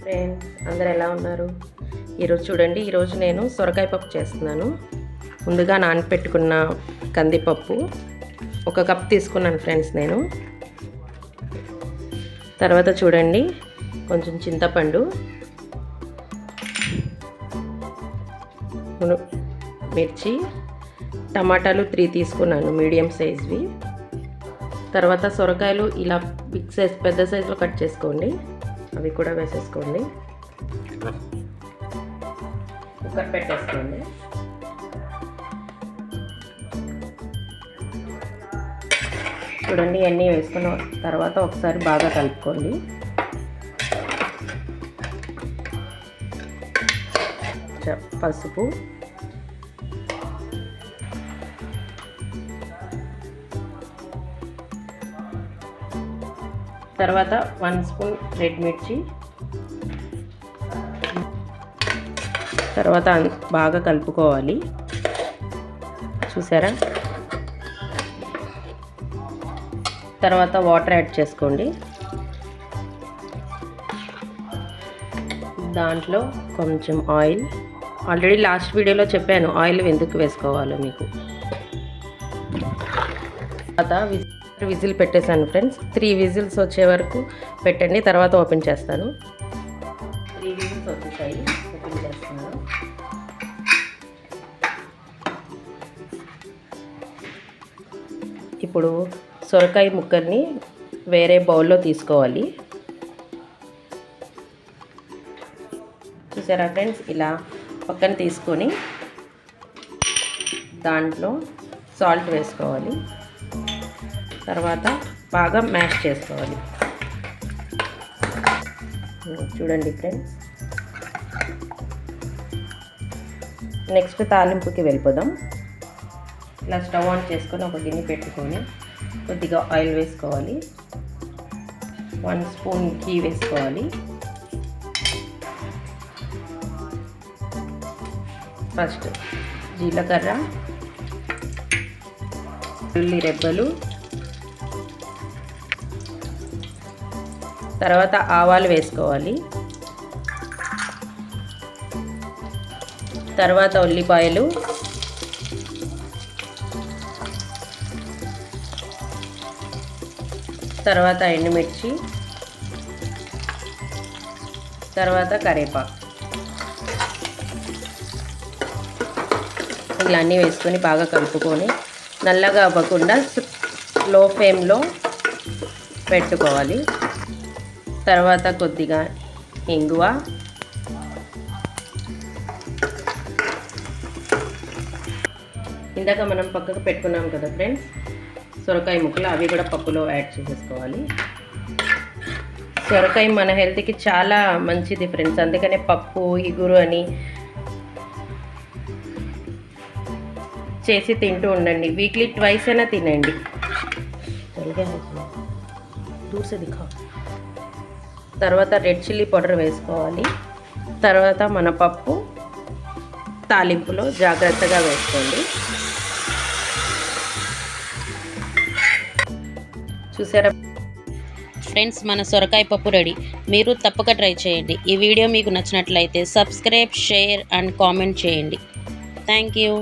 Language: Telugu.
ఫ్రెండ్స్ అందరు ఎలా ఉన్నారు? ఈరోజు చూడండి ఈరోజు నేను సొరకాయ పప్పు చేస్తున్నాను. ముందుగా నానపెట్టుకున్న కందిపప్పు ఒక కప్ తీసుకున్నాను ఫ్రెండ్స్ నేను. తర్వాత చూడండి కొంచెం చింతపండు. మిర్చి టమాటాలు త్రీ తీసుకున్నాను మీడియం సైజ్వి తర్వాత సొరకాయలు ఇలా బిగ్ సైజ్ పెద్ద సైజులో కట్ చేసుకోండి. అవి కూడా వేసేసుకోండి. కుక్కర్ పెట్టేసుకోండి. చూడండి అన్నీ వేసుకున్న తర్వాత ఒకసారి బాగా కలుపుకోండి. చ- పసుపు. తర్వాత వన్ స్పూన్ రెడ్ మిర్చి. తర్వాత బాగా కలుపుకోవాలి. చూసారా? తర్వాత వాటర్ యాడ్ చేసుకోండి. దాంట్లో కొంచెం ఆయిల్. ఆల్రెడీ లాస్ట్ వీడియోలో చెప్పాను ఆయిల్ ఎందుకు వేసుకోవాలో మీకు. తర్వాత విజిల్ పెట్టేశాను ఫ్రెండ్స్. త్రీ విజిల్స్ వచ్చే వరకు పెట్టండి తర్వాత ఓపెన్ చేస్తాను. త్రీ విజిల్స్ వచ్చేసాయి ఓపెన్ చేస్తున్నాను. ఇప్పుడు సొరకాయ ముక్కల్ని వేరే బౌల్లో తీసుకోవాలి. చూసారా ఫ్రెండ్స్? ఇలా పక్కన తీసుకొని దాంట్లో సాల్ట్ వేసుకోవాలి. తర్వాత బాగా మ్యాష్ చేసుకోవాలి. చూడండి ఫ్రెండ్స్. నెక్స్ట్ తాలింపుకి వెళ్ళిపోదాం. ఇలా స్టవ్ ఆన్ చేసుకొని ఒక గిన్నె పెట్టుకొని కొద్దిగా ఆయిల్ వేసుకోవాలి. వన్ స్పూన్ ఘీ వేసుకోవాలి. ఫస్ట్ జీలకర్ర ఉల్లి రెబ్బలు తర్వాత ఆవాలు వేసుకోవాలి. తర్వాత ఉల్లిపాయలు. తర్వాత ఎండుమిర్చి. తర్వాత కరేపాకు. ఇలా అన్నీ వేసుకొని బాగా కలుపుకొని నల్లగా అవ్వకుండా లో ఫ్లేమ్లో పెట్టుకోవాలి. తర్వాత కొద్దిగా ఇంగువ ఇందాక మనం పక్కకు పెట్టుకున్నాం కదా ఫ్రెండ్స్ సొరకాయ ముక్కలు అవి కూడా పప్పులో యాడ్ చేసేసుకోవాలి. సొరకాయ మన హెల్త్కి చాలా మంచిది ఫ్రెండ్స్ అందుకనే పప్పు ఇగురు అని చేసి తింటూ ఉండండి. వీక్లీ ట్వైస్ అయినా తినండి. దూర్ సే దిఖా తర్వాత రెడ్ చిల్లీ పౌడర్ వేసుకోవాలి. తర్వాత మన పప్పు తాలింపులో జాగ్రత్తగా వేసుకోండి. చూసారా? ఫ్రెండ్స్ మన సొరకాయ పప్పు రెడీ. మీరు తప్పక ట్రై చేయండి. ఈ వీడియో మీకు నచ్చినట్లయితే సబ్స్క్రైబ్ షేర్ అండ్ కామెంట్ చేయండి. Thank you.